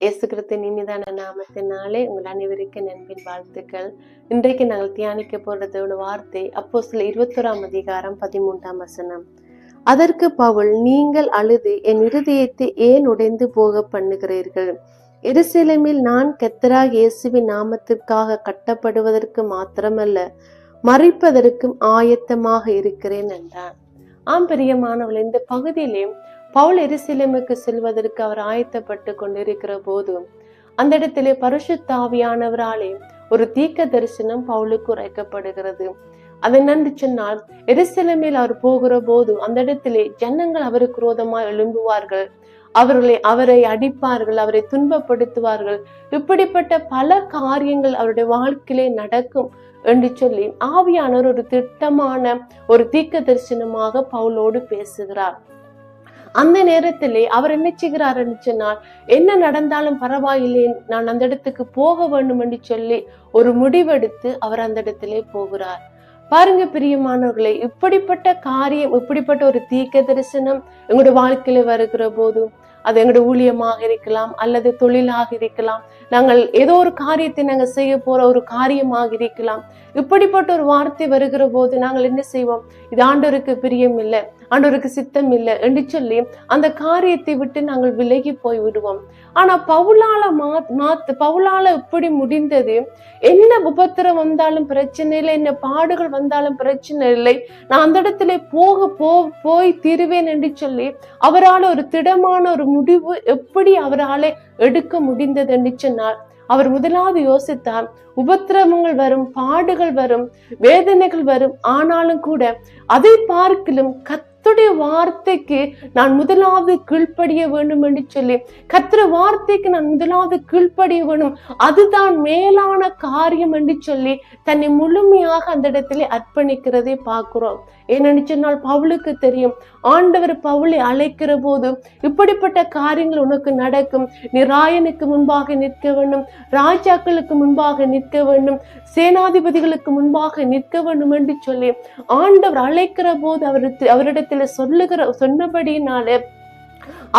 இயேசுகிறத்தின் இனிதான நாமத்தினாலே உங்கள் அனைவருக்கும் நண்பின் வாழ்த்துக்கள். இன்றைக்கு நாங்கள் தியானிக்க போறதோட வார்த்தை அப்போ சில இருபத்தோராம் அதிகாரம் பதிமூன்றாம் வசனம். அதற்கு பவுல் நீங்கள் அழுது என் இருதயத்தை ஏன் உடைந்து போக பண்ணுகிறீர்கள்? எருசலேமில் நான் கெத்தராக இயேசுவின் நாமத்திற்காக கட்டப்படுவதற்கு மாத்திரமல்ல மறிப்பதற்கும் ஆயத்தமாக இருக்கிறேன் என்றான் ஆம் பிரியமானவள் இந்த பகுதியிலே பவுல் எரிசிலமுக்கு செல்வதற்கு அவர் ஆயத்தப்பட்டு கொண்டிருக்கிற போது அந்த இடத்திலே பரிசுத்தாவியானவராலே ஒரு தீக்க தரிசனம் பவுலுக்கு உரைக்கப்படுகிறது அதை நன்றி சொன்னால் எரிசிலமில் அவர் போகிற போது அந்த இடத்திலே ஜனங்கள் அவருக்கு விரோதமாய் எழும்புவார்கள். அவர்களை அவரை அடிப்பார்கள் அவரை துன்பப்படுத்துவார்கள். இப்படிப்பட்ட பல காரியங்கள் அவருடைய வாழ்க்கையிலே நடக்கும் என்று சொல்லி ஆவியானவர் ஒரு திட்டமான ஒரு தீக்க தரிசனமாக பவுலோடு பேசுகிறார். அந்த நேரத்திலே அவர் என்ன செய்கிறார் என்று சொன்னால் என்ன நடந்தாலும் பரவாயில்லை நான் அந்த இடத்துக்கு போக வேண்டும் என்று சொல்லி ஒரு முடிவெடுத்து அவர் அந்த இடத்திலே போகிறார். பாருங்க பிரியமானவர்களே இப்படிப்பட்ட காரியம் இப்படிப்பட்ட ஒரு தீக்க தரிசனம் எங்களுடைய வாழ்க்கையில வருகிற போதும் அது எங்களுடைய ஊழியமாக இருக்கலாம் அல்லது தொழிலாக இருக்கலாம். நாங்கள் ஏதோ ஒரு காரியத்தை நாங்கள் செய்ய போற ஒரு காரியமாக இருக்கலாம். இப்படிப்பட்ட ஒரு வார்த்தை வருகிற போது நாங்கள் என்ன செய்வோம்? இது ஆண்டவருக்கு பிரியம் இல்லை ஆண்டவருக்கு சித்தம் இல்லை என்று சொல்லி அந்த காரியத்தை விட்டு நாங்கள் விலகி போய் விடுவோம். ஆனா பவுலால மாத் பவுலால இப்படி முடிந்தது என்ன உபத்திரம் வந்தாலும் பிரச்சனை இல்லை என்ன பாடுகள் வந்தாலும் பிரச்சனை இல்லை நான் அந்த இடத்துல போக போ போய் தீருவேன் என்று சொல்லி அவரால் ஒரு திடமான ஒரு முடிவு எப்படி அவரால் எடுக்க முடிந்தது என்று சொன்னார் அவர் முதலாவது யோசித்தார் உபத்திரவங்கள் வரும் பாடுகள் வரும் வேதனைகள் வரும் ஆனாலும் கூட அதை பார்க்கலும் கத்துடைய வார்த்தைக்கு நான் முதலாவது கீழ்ப்படிய வேண்டும் என்று சொல்லி கத்துற வார்த்தைக்கு நான் முதலாவது கீழ்ப்படிய வேண்டும் அதுதான் மேலான காரியம் என்று சொல்லி தன்னை முழுமையாக அந்த இடத்திலே அர்ப்பணிக்கிறதை பார்க்கிறோம். ஏன்னு சொன்னால் பவுலுக்கு தெரியும். ஆண்டவர் பவுலை அழைக்கிற போது இப்படிப்பட்ட காரியங்கள் உனக்கு நடக்கும். நீ ராயனுக்கு முன்பாக நிற்க வேண்டும். ராஜாக்களுக்கு முன்பாக நிற்க வேண்டும். சேனாதிபதிகளுக்கு முன்பாக நிற்க வேண்டும் என்று சொல்லி ஆண்டவர் அழைக்கிற போது அவர் அவரிடத்தில் சொல்லுகிற சொன்னபடினாலே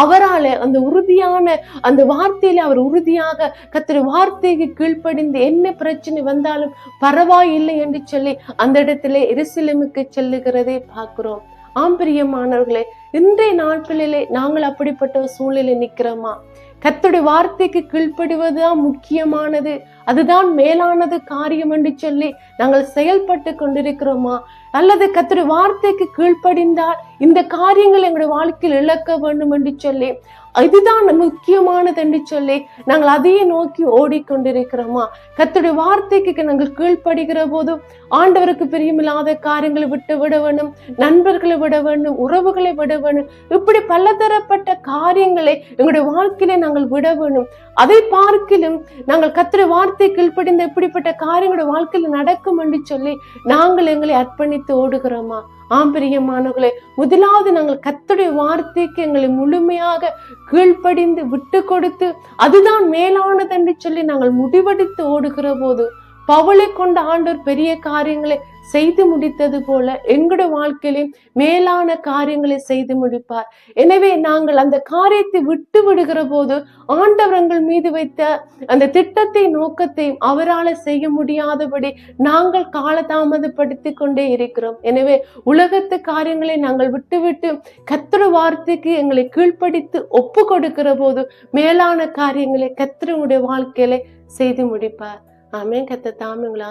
அவரால அந்த உறுதியான அந்த வார்த்தையில அவர் உறுதியாக கத்திர வார்த்தைக்கு கீழ்ப்படிந்து என்ன பிரச்சனை வந்தாலும் பரவாயில்லை என்று சொல்லி அந்த இடத்துல எரிசிலமுக்கு செல்லுகிறதை பார்க்கிறோம். ஆம்பிரியமானவர்களே இன்றைய நாட்களிலே நாங்கள் அப்படிப்பட்ட ஒரு சூழ்நிலை நிற்கிறோமா? கத்துடைய வார்த்தைக்கு கீழ்ப்படிவதுதான் முக்கியமானது. அதுதான் மேலானது காரியம் என்று சொல்லி நாங்கள் செயல்பட்டு கொண்டிருக்கிறோமா? அல்லது கத்துடைய வார்த்தைக்கு கீழ்ப்படிந்தால் இந்த காரியங்கள் எங்களுடைய வாழ்க்கையில் இழக்க வேண்டும் என்று சொல்லி இதுதான் முக்கியமானது என்று சொல்லி நாங்கள் அதையே நோக்கி ஓடிக்கொண்டிருக்கிறோமா? கத்துடைய வார்த்தைக்கு நாங்கள் கீழ்ப்படுகிற போது ஆண்டவருக்கு பிரியமில்லாத காரியங்களை விட்டு விட வேணும் நண்பர்களை விட வேண்டும் உறவுகளை விட வேணும் இப்படி பலதரப்பட்ட காரியங்களை எங்களுடைய வாழ்க்கையில நாங்கள் விட வேணும். அதை பார்க்கிலும் நாங்கள் கத்துடைய வார்த்தை கீழ்ப்படிந்த இப்படிப்பட்ட காரியங்களுடைய வாழ்க்கையில் நடக்கும் என்று சொல்லி நாங்கள் எங்களை அர்ப்பணித்து ஓடுகிறோமா? ஆம்பரியமானவர்களே முதலாவது நாங்கள் கத்துடைய வார்த்தைக்கு எங்களை முழுமையாக கீழ்ப்படிந்து விட்டு கொடுத்து அதுதான் மேலானது என்று சொல்லி நாங்கள் முடிவெடுத்து ஓடுகிற போது பவளை கொண்ட ஆண்டவர் பெரிய காரியங்களை செய்து முடித்தது போல எங்களோட வாழ்க்கையிலும் மேலான காரியங்களை செய்து முடிப்பார். எனவே நாங்கள் அந்த காரியத்தை விட்டு விடுகிற போது ஆண்டவர்கள் மீது வைத்த அந்த திட்டத்தை நோக்கத்தையும் அவரால் செய்ய முடியாதபடி நாங்கள் காலதாமதப்படுத்தி கொண்டே இருக்கிறோம். எனவே உலகத்து காரியங்களை நாங்கள் விட்டுவிட்டு கத்திர வார்த்தைக்கு எங்களை கீழ்ப்படுத்தி ஒப்பு கொடுக்கிற போது மேலான காரியங்களை கத்திரனுடைய வாழ்க்கையில செய்து முடிப்பார். ஆமே கத்த தாம் எங்களை